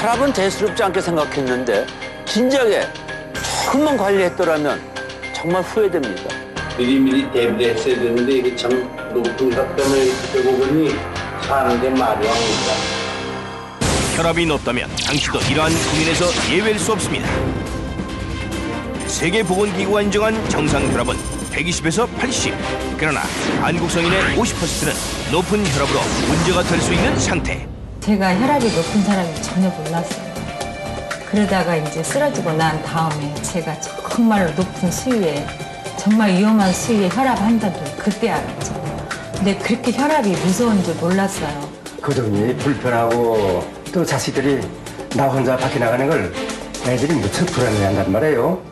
혈압은 대수롭지 않게 생각했는데 진작에 조금만 관리했더라면 정말 후회됩니다. 미리미리 대비를 했어야 되는데 이게 참 높은 혈압을 듣고 보니 사는 게 말이 아닙니다. 혈압이 높다면 당시도 이러한 고민에서 예외일 수 없습니다. 세계보건기구가 인정한 정상 혈압은 120에서 80. 그러나 한국 성인의 50%는 높은 혈압으로 문제가 될 수 있는 상태. 제가 혈압이 높은 사람이 전혀 몰랐어요. 그러다가 이제 쓰러지고 난 다음에 제가 정말로 높은 수위에 정말 위험한 수위에 혈압 환자도 그때 알았죠. 근데 그렇게 혈압이 무서운 줄 몰랐어요. 그동이 불편하고 또 자식들이 나 혼자 밖에 나가는 걸 애들이 무척 불안해한단 말이에요.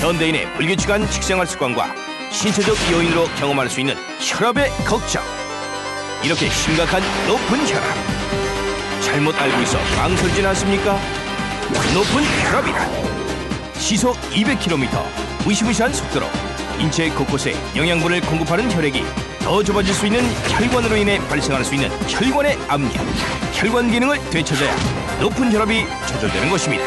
현대인의 불규칙한 식생활 습관과 신체적 요인으로 경험할 수 있는 혈압의 걱정. 이렇게 심각한 높은 혈압. 잘못 알고 있어 망설이진 않습니까? 높은 혈압이란 시속 200km 무시무시한 속도로 인체 곳곳에 영양분을 공급하는 혈액이 더 좁아질 수 있는 혈관으로 인해 발생할 수 있는 혈관의 압력, 혈관 기능을 되찾아야 높은 혈압이 조절되는 것입니다.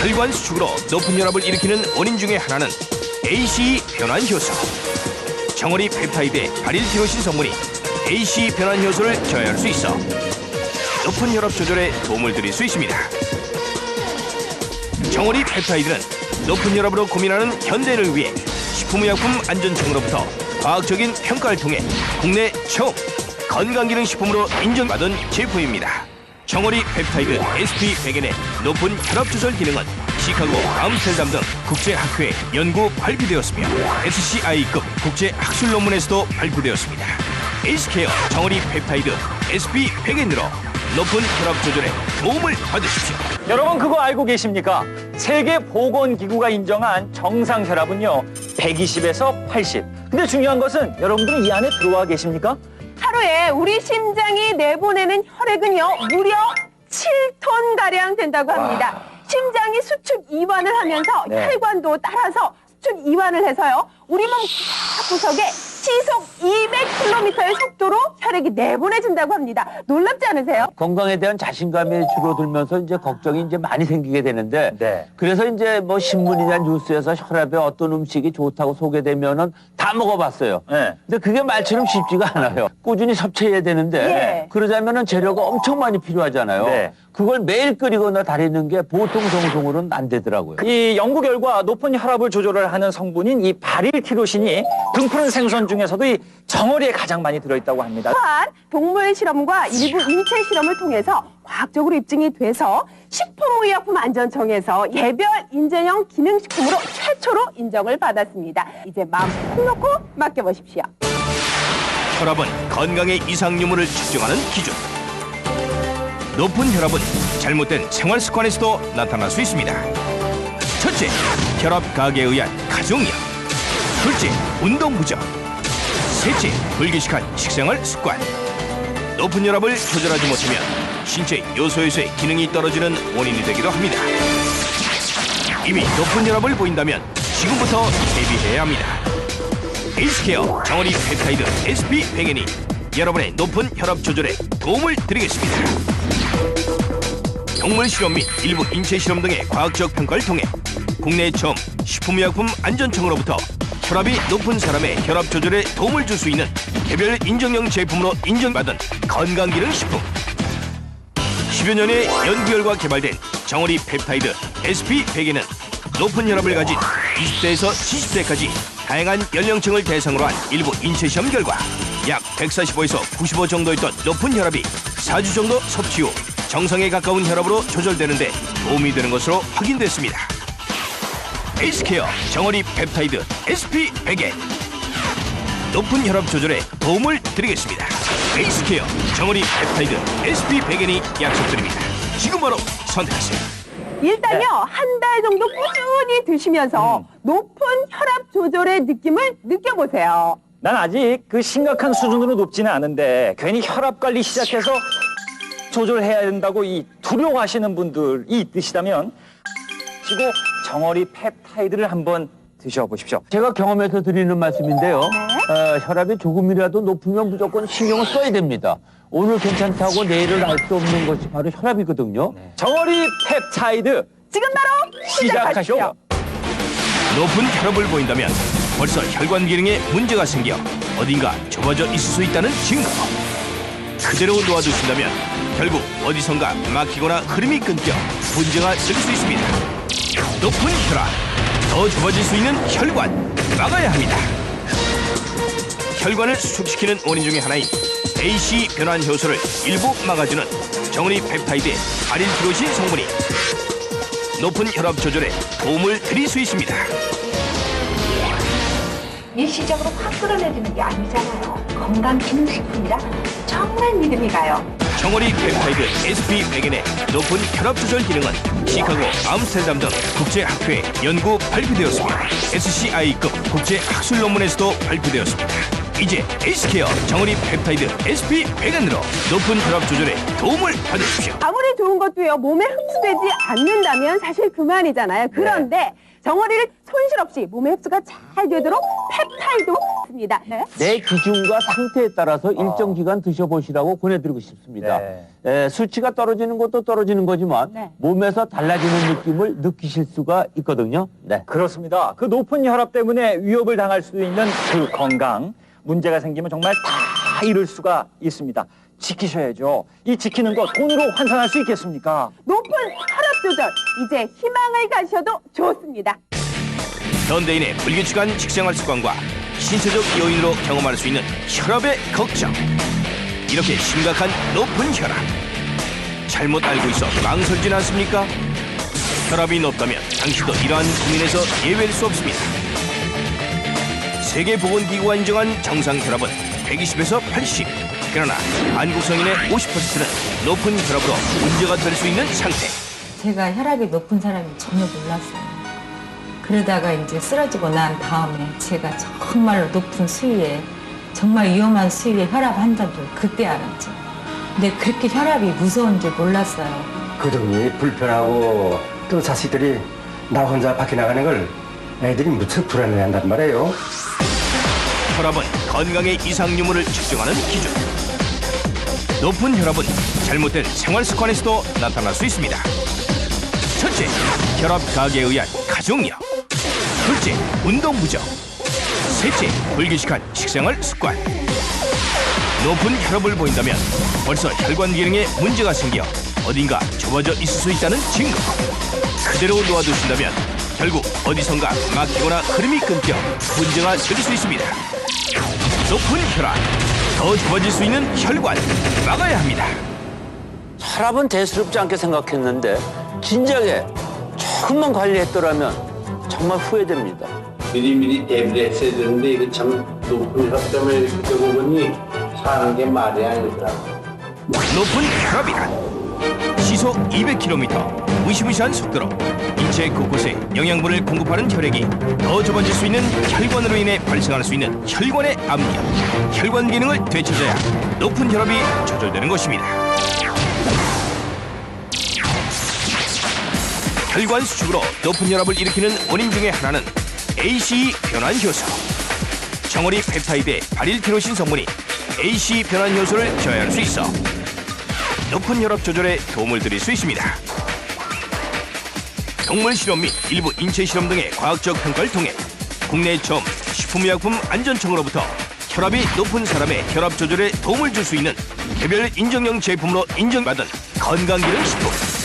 혈관 수축으로 높은 혈압을 일으키는 원인 중에 하나는 ACE 변환 효소. 정어리 펩타이드의 바릴티로신 성분이 ACE 변환 효소를 저해할 수 있어 높은 혈압 조절에 도움을 드릴 수 있습니다. 정어리 펩타이드는 높은 혈압으로 고민하는 현대인을 위해 식품의약품 안전청으로부터 과학적인 평가를 통해 국내 처음 건강기능식품으로 인정받은 제품입니다. 정어리 펩타이드 SP100의 높은 혈압 조절 기능은 시카고, 암스테르담 등 국제 학회에 연구 발표되었으며 SCI급 국제 학술 논문에서도 발표되었습니다. 에이스케어 정어리 펩타이드 SP100N으로 높은 혈압 조절에 도움을 받으십시오. 여러분 그거 알고 계십니까? 세계 보건기구가 인정한 정상 혈압은요 120에서 80. 근데 중요한 것은 여러분들은 이 안에 들어와 계십니까? 하루에 우리 심장이 내보내는 혈액은요 무려 7톤 가량 된다고 합니다. 심장이 수축 이완을 하면서 네. 혈관도 따라서 수축 이완을 해서요 우리 몸 구석에 시속 200km의 속도로 혈액이 내보내진다고 합니다. 놀랍지 않으세요? 건강에 대한 자신감이 줄어들면서 이제 걱정이 이제 많이 생기게 되는데 네. 그래서 이제 뭐 신문이나 뉴스에서 혈압에 어떤 음식이 좋다고 소개되면은 다 먹어봤어요. 네. 근데 그게 말처럼 쉽지가 않아요. 꾸준히 섭취해야 되는데 예. 그러자면은 재료가 엄청 많이 필요하잖아요. 네. 그걸 매일 끓이거나 다리는 게 보통 정성으로는 안 되더라고요. 이 연구 결과 높은 혈압을 조절을 하는 성분인 이 바릴티로신이 등푸른 생선 중 에서도 이 정어리에 가장 많이 들어있다고 합니다. 또한 동물 실험과 일부 인체 실험을 통해서 과학적으로 입증이 돼서 식품의약품안전청에서 예별 인증형 기능식품으로 최초로 인정을 받았습니다. 이제 마음 푹 놓고 맡겨보십시오. 혈압은 건강의 이상 유무를 측정하는 기준. 높은 혈압은 잘못된 생활 습관에서도 나타날 수 있습니다. 첫째, 혈압 가계에 의한 가족력. 둘째, 운동 부족. 셋째, 불규칙한 식생활 습관. 높은 혈압을 조절하지 못하면 신체 요소에서의 기능이 떨어지는 원인이 되기도 합니다. 이미 높은 혈압을 보인다면 지금부터 대비해야 합니다. 에이스케어 정어리 펩타이드 SP100N이 여러분의 높은 혈압 조절에 도움을 드리겠습니다. 동물 실험 및 일부 인체 실험 등의 과학적 평가를 통해 국내 처음 식품의약품 안전청으로부터 혈압이 높은 사람의 혈압 조절에 도움을 줄 수 있는 개별 인정형 제품으로 인정받은 건강기능식품 10여 년의 연구 결과 개발된 정어리 펩타이드 SP100에는 높은 혈압을 가진 20대에서 70대까지 다양한 연령층을 대상으로 한 일부 인체 시험 결과 약 145에서 95 정도였던 높은 혈압이 4주 정도 섭취 후 정상에 가까운 혈압으로 조절되는데 도움이 되는 것으로 확인됐습니다. 에이스케어 정어리 펩타이드 SP100엔 높은 혈압 조절에 도움을 드리겠습니다. 에이스케어 정어리 펩타이드 SP100엔이 약속드립니다. 지금 바로 선택하세요. 일단요, 한달 정도 꾸준히 드시면서 높은 혈압 조절의 느낌을 느껴보세요. 난 아직 그 심각한 수준으로 높지는 않은데 괜히 혈압 관리 시작해서 조절해야 된다고 이 두려워하시는 분들이 있으시다면 지고 정어리 펩타이드를 한번 드셔보십시오. 제가 경험해서 드리는 말씀인데요. 어, 혈압이 조금이라도 높으면 무조건 신경을 써야 됩니다. 오늘 괜찮다고 내일을 알 수 없는 것이 바로 혈압이거든요. 정어리 펩타이드 지금 바로. 시작하시죠. 높은 혈압을 보인다면 벌써 혈관 기능에 문제가 생겨 어딘가 좁아져 있을 수 있다는 증거. 그대로 놓아두신다면 결국 어디선가 막히거나 흐름이 끊겨 문제가 될수 있습니다. 높은 혈압, 더 좁아질 수 있는 혈관 막아야 합니다. 혈관을 수축시키는 원인 중에 하나인 AC 변환 효소를 일부 막아주는 정리 펩타이드의 아릴 티로신 성분이 높은 혈압 조절에 도움을 드릴 수 있습니다. 일시적으로 확 끌어내리는 게 아니잖아요. 건강 기능식품이라 정말 믿음이 가요. 정어리 펩타이드 SP100엔의 높은 혈압 조절 기능은 시카고, 암스테르담 등 국제 학회에 연구 발표되었습니다. SCI급 국제 학술 논문에서도 발표되었습니다. 이제 에이스케어 정어리 펩타이드 SP100엔으로 높은 혈압 조절에 도움을 받으십시오. 아무리 좋은 것도요 몸에 흡수되지 않는다면 사실 그만이잖아요. 그런데 정어리를 손실 없이 몸에 흡수가 잘 되도록 펩타이드 습니다. 네. 내 기준과 상태에 따라서 일정 기간 드셔보시라고 권해드리고 싶습니다. 네. 에, 수치가 떨어지는 것도 떨어지는 거지만 네. 몸에서 달라지는 느낌을 느끼실 수가 있거든요. 네. 그렇습니다. 그 높은 혈압 때문에 위협을 당할 수도 있는 그 건강 문제가 생기면 정말 다 잃을 수가 있습니다. 지키셔야죠. 이 지키는 거 돈으로 환산할 수 있겠습니까? 높은 혈압 조절 이제 희망을 가셔도 좋습니다. 현대인의 불규칙한 식생활 습관과 신체적 요인으로 경험할 수 있는 혈압의 걱정. 이렇게 심각한 높은 혈압. 잘못 알고 있어 망설진 않습니까? 혈압이 높다면 당신도 이러한 고민에서 예외일 수 없습니다. 세계보건기구가 인정한 정상 혈압은 120에서 80. 그러나 한국 성인의 50%는 높은 혈압으로 문제가 될 수 있는 상태. 제가 혈압이 높은 사람이 전혀 몰랐어요. 그러다가 이제 쓰러지고 난 다음에 제가 정말로 높은 수위에 정말 위험한 수위에 혈압 환자들 그때 알았죠. 근데 그렇게 혈압이 무서운 줄 몰랐어요. 그동이 불편하고 또 자식들이 나 혼자 밖에 나가는 걸 애들이 무척 불안해한단 말이에요. 혈압은 건강의 이상 유무를 측정하는 기준. 높은 혈압은 잘못된 생활 습관에서도 나타날 수 있습니다. 첫째, 혈압 가계에 의한 가족력. 둘째, 운동 부족. 셋째, 불규칙한 식생활 습관. 높은 혈압을 보인다면 벌써 혈관 기능에 문제가 생겨 어딘가 좁아져 있을 수 있다는 증거. 그대로 놓아두신다면 결국 어디선가 막히거나 흐름이 끊겨 문제가 될수 있습니다. 높은 혈압, 더 좁아질 수 있는 혈관 막아야 합니다. 혈압은 대수롭지 않게 생각했는데 진작에 조금만 관리했더라면 정말 후회됩니다. 미리미리 대비를 했어야 되는데 이거 참 높은 이렇게 되고 보니 사는 게 말이 아니더라고. 높은 혈압이란 시속 200km 무시무시한 속도로 인체 곳곳에 영양분을 공급하는 혈액이 더 좁아질 수 있는 혈관으로 인해 발생할 수 있는 혈관의 압력, 혈관 기능을 되찾아야 높은 혈압이 조절되는 것입니다. 혈관 수축으로 높은 혈압을 일으키는 원인 중에 하나는 AC 변환 효소. 정어리 펩타이드의 바릴 티로신 성분이 AC 변환 효소를 저해할 수 있어 높은 혈압 조절에 도움을 드릴 수 있습니다. 동물 실험 및 일부 인체 실험 등의 과학적 평가를 통해 국내 처음 식품의약품 안전청으로부터 혈압이 높은 사람의 혈압 조절에 도움을 줄 수 있는 개별 인정형 제품으로 인정받은 건강기능식품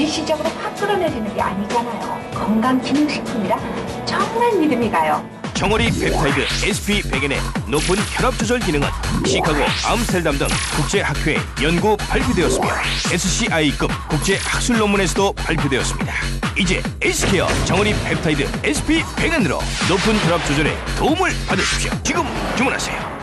일시적으로 확 끌어내리는 게 아니잖아요. 건강기능식품이라 정말 믿음이 가요. 정어리 펩타이드 SP100엔의 높은 혈압 조절 기능은 시카고, 암스테르담 등 국제 학회에 연구 발표되었으며 SCI급 국제 학술 논문에서도 발표되었습니다. 이제 에이스케어 정어리 펩타이드 SP100엔으로 높은 혈압 조절에 도움을 받으십시오. 지금 주문하세요.